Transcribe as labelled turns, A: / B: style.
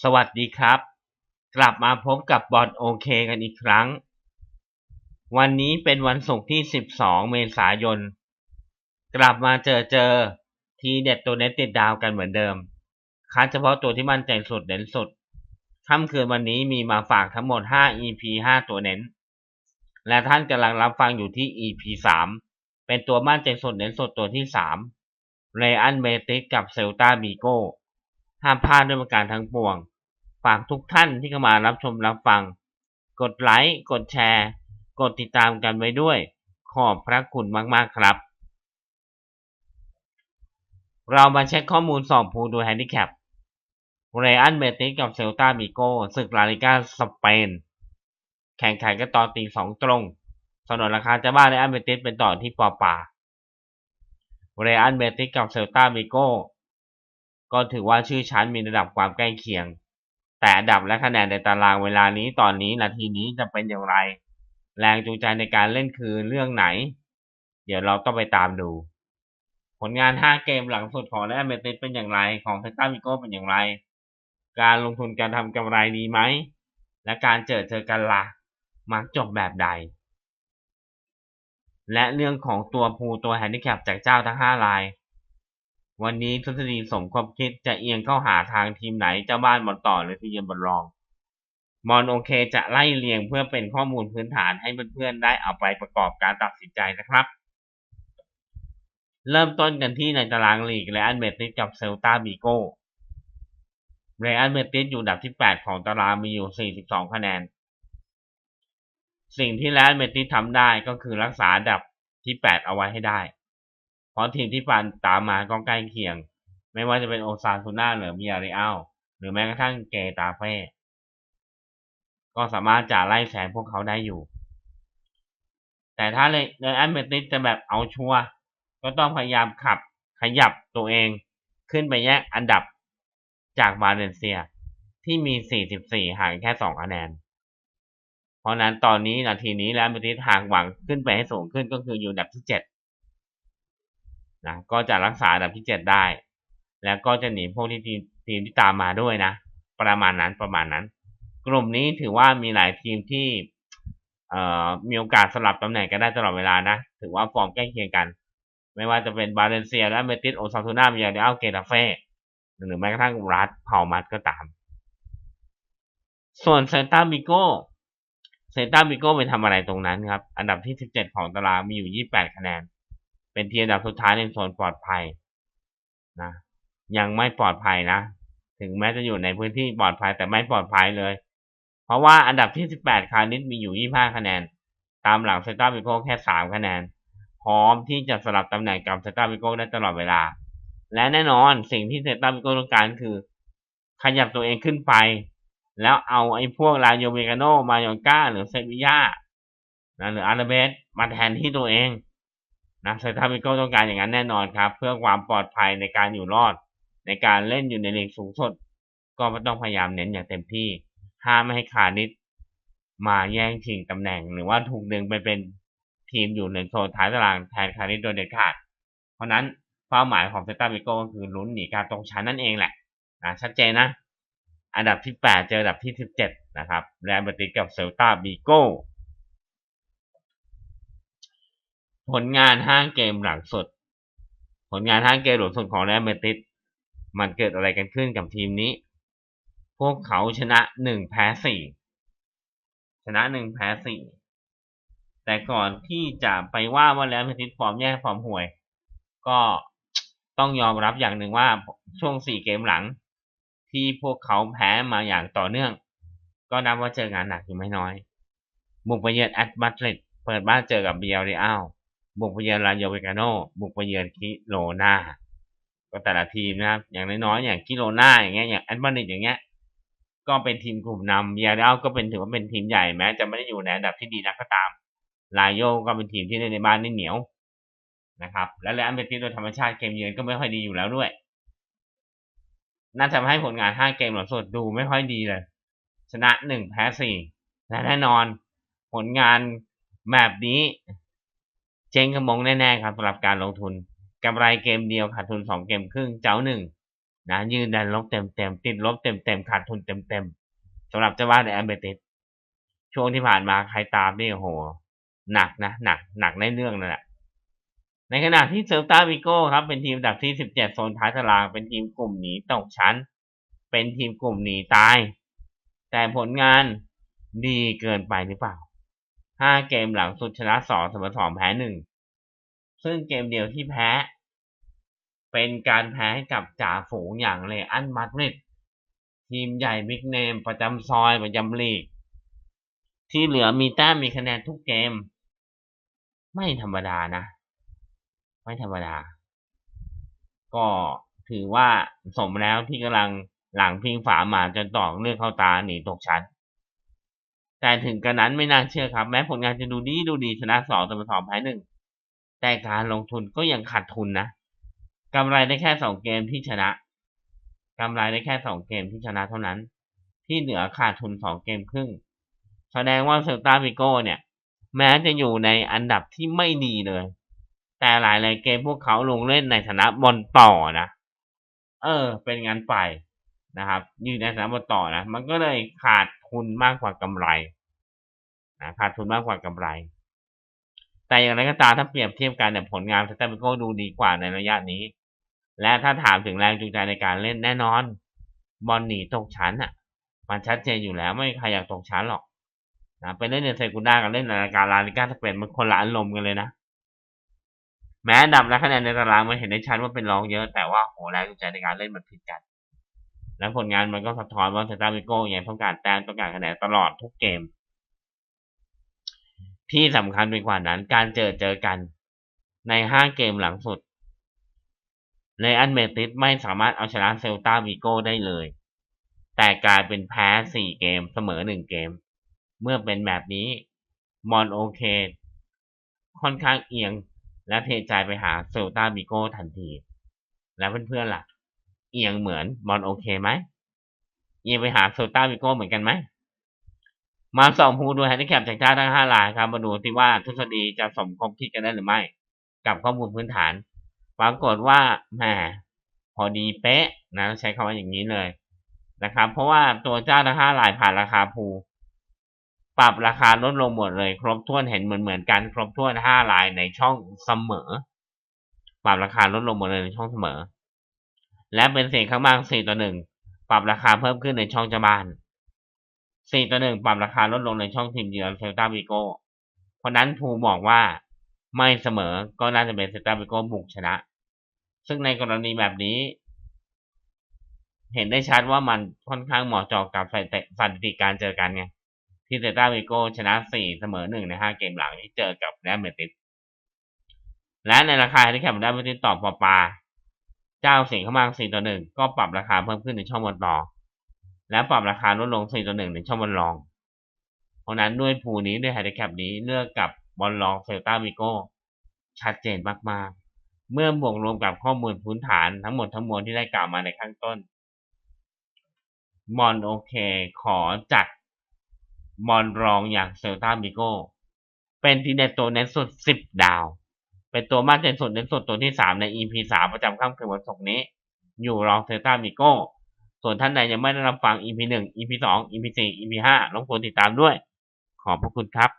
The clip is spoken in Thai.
A: สวัสดีครับ กลับมาพบกับบอลโอเคกันอีกครั้ง วันนี้เป็นวันศุกร์ที่ 12 เมษายน กลับมาเจอเจอทีเด็ดตัวเน็ตติดดาวกันเหมือนเดิม คัดเฉพาะตัวที่มั่นใจสุดเด่นสุดค่ำคืนวันนี้มีมาฝากทั้งหมด 5 EP 5 ตัวเน้น และท่านกำลังรับฟังอยู่ที่ EP 3 เป็นตัวมั่นใจสุดเน้นสุดตัวที่ 3 เรอันเมติสกับเซลตาบีโก ห้ามพลาดด้วยประการทั้งปวง ฝากทุกท่านที่เข้ามารับชมรับฟัง กดไลค์ กดแชร์ กดติดตามกันไว้ด้วย ขอบพระคุณมาก ๆ ครับ เรามาเช็คข้อมูลสอบภูดูแฮนดิแคป เรอันเบติสกับเซลตาบิโกศึกลาลิกาสเปน แข่งขันกันตอนตีสองตรง สนนราคาจะบ้านเรอันเบติสเป็นต่อที่ปอปาเรอันเบติสกับเซลตาบิโก ก็ถือว่าชื่อชั้นมีระดับความใกล้เคียง แต่อันดับและคะแนนในตารางเวลานี้ตอนนี้นาทีนี้จะเป็นอย่างไร แรงจูงใจในการเล่นคือเรื่องไหน เดี๋ยวเราต้องไปตามดู ผลงาน 5 เกมหลังสุดของแอันเบติสเป็นอย่างไร ของเซต้ามิโก้เป็นอย่างไร การลงทุนการทำกำไรดีไหม และการเจอเจอกันละ่ะมักจบแบบใด และเรื่องของตัวภูตัวแฮนดิแคปจากเจ้าทั้ง 5 ราย วันนี้ทศดีสมความคิดจะเอียงเข้าหาทางทีมไหนเจ้าบ้านบอลต่อหรือทีมเยือนบอลรอง มอนโอเคจะไล่เรียงเพื่อเป็นข้อมูลพื้นฐานให้เพื่อนๆได้เอาไปประกอบการตัดสินใจนะครับ เริ่มต้นกันที่ในตารางลีกเรอันเบติสกับเซลตาบิโกเรอันเบติสอยู่อันดับที่ 8 ของตารางมีอยู่ 42 คะแนน สิ่งที่เรอันเบติสทำได้ก็คือรักษาอันดับที่ 8 เอาไว้ให้ได้ เพราะทีมที่ปานตามมาก็ใกล้เคียง ไม่ว่าจะเป็นโอซาซูน่าหรือมิยาเรอัลหรือแม้กระทั่งเกตาเฟ่ก็สามารถจะไล่แสงพวกเขาได้อยู่ แต่ถ้าเลยเรอันเบติสจะแบบเอาชัวร์ก็ต้องพยายามขับขยับตัวเองขึ้นไปแยกอันดับจากบาเลนเซียที่มี 44 ห่างแค่ 2 คะแนน เพราะนั้นตอนนี้นาทีนี้แล้วเบติสห่างหวังขึ้นไปให้สูงขึ้นก็คืออยู่อันดับที่ 7 นะก็จะรักษาอันดับที่ 7 ได้ แล้วก็จะหนีพวกที่ทีมทีมที่ตามมาด้วยนะ ประมาณนั้นประมาณนั้น กลุ่มนี้ถือว่ามีหลายทีมที่เอ่อมีโอกาสสลับตำแหน่งกันได้ตลอดเวลานะ ถือว่าฟอร์มใกล้เคียงกัน ไม่ว่าจะเป็นบาเลนเซียและเมติสโอซาทูน่ามียาเดอัลเกตาเฟ่หรือแม้กระทั่งรัฐเผามัดก็ตาม ส่วนเซนต้าบิโกเซนต้าบิโกไปทำอะไรตรงนั้นครับ อันดับที่ 17 ของตารางมีอยู่ 28 คะแนน เป็นทีมอันดับสุดท้ายในโซนปลอดภัยนะยังไม่ปลอดภัยนะ ถึงแม้จะอยู่ในพื้นที่ปลอดภัยแต่ไม่ปลอดภัยเลย เพราะว่าอันดับที่ 18 คานิสมีอยู่ 25 คะแนน ตามหลังเซนตาบิโก้แค่ 3 คะแนน พร้อมที่จะสลับตำแหน่งกับเซนตาบิโก้ได้ตลอดเวลา และแน่นอนสิ่งที่เซนตาบิโก้ต้องการคือ ขยับตัวเองขึ้นไป แล้วเอาไอ้พวกลาโยเมกาโน มายองก้า หรือเซวิยานะหรืออาราเบสมาแทนที่ตัวเอง นะเซนตาบิโก้ต้องการอย่างนั้นแน่นอนครับ เพื่อความปลอดภัยในการอยู่รอด ในการเล่นอยู่ในลีกสูงสุดก็ต้องพยายามเน้นอย่างเต็มที่ ห้ามไม่ให้คานิดมาแย่งชิงตำแหน่ง หรือว่าถูกดึงไปเป็นทีมอยู่ในโซนท้ายตารางแทนคานิดโดยเด็ดขาด เพราะนั้นเป้าหมายของเซนตาบิโกก็คือลุ้นหนีการตกชั้นนั่นเองแหละนะชัดเจนนะ อันดับที่ 8 เจออันดับที่ 17 นะครับ แรอัลเบติกับเซลตาบิโก้ ผลงาน5เกมหลังสุด ผลงาน5เกมหลังสุดของแรอัลเบติสมันเกิดอะไรกันขึ้นกับทีมนี้ พวกเขาชนะ1แพ้4ชนะ1แพ้4แต่ก่อนที่จะไปว่าว่าแรอัลเบติสฟอร์มแย่ฟอร์มห่วย ก็ต้องยอมรับอย่างหนึ่งว่าช่วง4เกมหลัง ที่พวกเขาแพ้มาอย่างต่อเนื่อง ก็นับว่าเจองานหนักอยู่ไม่น้อย บุกไปเยือนแอตมาดริดเปิดบ้านเจอกับเบียร์เรอัล บุกไปเยือนลาโยเวกาโนบุกไปเยือนคิโลนาก็แต่ละทีมนะครับ อย่างน้อยๆอย่างคิโลนาอย่างเงี้ยอย่างแอตมาดริดอย่างเงี้ย ก็เป็นทีมกลุ่มนำเบียร์เรอัลก็เป็นถือว่าเป็นทีมใหญ่แม้ จะไม่ได้อยู่ในอันดับที่ดีนักก็ตาม ลาโยก็เป็นทีมที่เล่นในบ้านนี่เหนียวนะครับ และแลอันเบติสโดยธรรมชาติเกมเยือนก็ไม่ค่อยดีอยู่แล้วด้วย น่าจะทำให้ผลงาน5เกมหลังสุดดูไม่ค่อยดีเลย ชนะ1แพ้4และแน่นอนผลงานแบบนี้ เจ๊งกระมงแน่ๆครับสำหรับการลงทุนกำไรเกมเดียวขาดทุน2เกมครึ่งเจ้าหนึ่งนะยืนดันลบเต็มๆติดลบเต็มๆขาดทุนเต็มๆสำหรับเจ้าบ้านในแอมเบติสช่วงที่ผ่านมาใครตามนี่โอโห หนักนะหนักหนักในเรื่องนั่นแหละในขณะที่เซลตาวิโก้ครับเป็นทีมดับที่17โซนท้ายตาราง เป็นทีมกลุ่มหนีตกชั้น เป็นทีมกลุ่มหนีตาย แต่ผลงานดีเกินไปหรือเปล่า 5เกมหลังสุดชนะ2เสมอ2แพ้1ซึ่งเกมเดียวที่แพ้ เป็นการแพ้กับจ่าฝูงอย่างเลอันมาดริดทีมใหญ่บิ๊กเนมประจำซอยประจำลีก ที่เหลือมีแต้มมีคะแนนทุกเกม ไม่ธรรมดานะ ไม่ธรรมดา ก็ถือว่าสมแล้วที่กำลังหลังพิงฝาหมาจนตอกเลือกเข้าตาหนีตกชั้น แต่ถึงกระนั้นไม่น่าเชื่อครับ แม้ผลงานจะดูดีดูดีชนะสองเสมสองแพ้หนึ่งแต่การลงทุนก็ยังขาดทุนนะกำไรได้แค่สองเกมที่ชนะกำไรได้แค่สองเกมที่ชนะเท่านั้น ที่เหลือขาดทุนสองเกมครึ่งแสดงว่าเซลตาวิโก้เนี่ย แม้จะอยู่ในอันดับที่ไม่ดีเลย แต่หลายรายเกมพวกเขาลงเล่นในฐานะบอลต่อนะเออ เป็นงานไปนะครับ อยู่ในฐานะบอลต่อนะมันก็เลยขาด ทุนมากกว่ากำไรนะขาดทุนมากกว่ากำไร แต่อย่างไรก็ตามถ้าเปรียบเทียบกันเนี่ยผลงานเซตามิโก้ดูดีกว่าในระยะนี้ และถ้าถามถึงแรงจูงใจในการเล่นแน่นอน บอลหนีตกชั้นอะ มันชัดเจนอยู่แล้วไม่มีใครอยากตกชั้นหรอกนะไปเล่นในเซกุนด้ากับเล่นในรายการลาลิก้าสเปนมันคนละอารมณ์กันเลยนะแม้อันดับและคะแนนในตารางมันเห็นได้ชัดว่าเป็นรองเยอะแต่ว่าโหแรงจูงใจในการเล่นมันผิดกัน และผลงานมันก็สะท้อนว่าเซตามิโก้ยังต้องการแต้มต้องการคะแนนตลอดทุกเกม ที่สำคัญไปกว่านั้น การเจอเจอกันในห้าเกมหลังสุดเลอันเมติสไม่สามารถเอาชนะเซลตาวิโก้ได้เลย แต่กลายเป็นแพ้สี่เกมเสมอหนึ่งเกม เมื่อเป็นแบบนี้มอนโอเค ค่อนข้างเอียงและเทใจไปหาเซลตาวิโก้ทันที แล้วเพื่อนๆล่ะ เอียงเหมือนมอนโอเคไหมเอียงไปหาเซลตาวิโก้เหมือนกันไหมมาส่องผู้ดูแฮนดิแคปจากเจ้าทั้งห้ารายครับมาดูที่ว่าทฤษฎีจะสมคบคิดกันได้หรือไม่ กับข้อมูลพื้นฐาน ปรากฏว่าแหมพอดีเป๊ะนะใช้คำว่าอย่างนี้เลยนะครับ เพราะว่าตัวเจ้าทั้งห้ารายผ่านราคาภูปรับราคาลดลงหมดเลย ครบถ้วนเห็นเหมือนเหมือนกัน ครบถ้วนห้ารายในช่องเสมอ ปรับราคาลดลงหมดเลยในช่องเสมอ และเป็นเสียงข้างมากสี่ต่อหนึ่งปรับราคาเพิ่มขึ้นในช่องจาบ้านสี่ต่อหนึ่งปรับราคาลดลงในช่องทีมเยือนเซลตาวิโก้เพราะนั้นภูบอกว่าไม่เสมอก็น่าจะเป็นเซลตาวิโก้บุกชนะ ซึ่งในกรณีแบบนี้ เห็นได้ชัดว่ามันค่อนข้างเหมาะเจาะกับสถิติการเจอกันไงที่เซลตาวิโก้ชนะสี่เสมอหนึ่งในห้าเกมหลังที่เจอกับแรอัลเมติสและในราคาที่แคปได้ไม่ติดต่อปอปา เจ้าเสียงเข้ามาสี่ต่อหนึ่งก็ปรับราคาเพิ่มขึ้นในช่องบนต่อและปรับราคาลดลง4ต่อ1ในช่องบอลรอง เพราะนั้นด้วยภูนี้ด้วยไฮเดรแคปนี้เลือกกับบอลรองเซลตาวิโก้ชัดเจนมากๆ เมื่อบวกรวมกับข้อมูลพื้นฐานทั้งหมดทั้งมวลที่ได้กล่าวมาในข้างต้นบอลโอเค ขอจัดบอลรองอย่างเซลตาวิโก้เป็นทีเด็ดตัวเน้นสุด 10 ดาว เป็นตัวมากเด่นสุดเน้นสุดตัวที่ 3 ใน EP 3 ประจำค่ำคืนวันศุกร์นี้ อยู่รองเซลตามิโก้ ส่วนท่านใดยังไม่ได้รับฟัง EP 1 EP 2 EP 4 EP 5รบกวนติดตามด้วย ขอบพระคุณครับ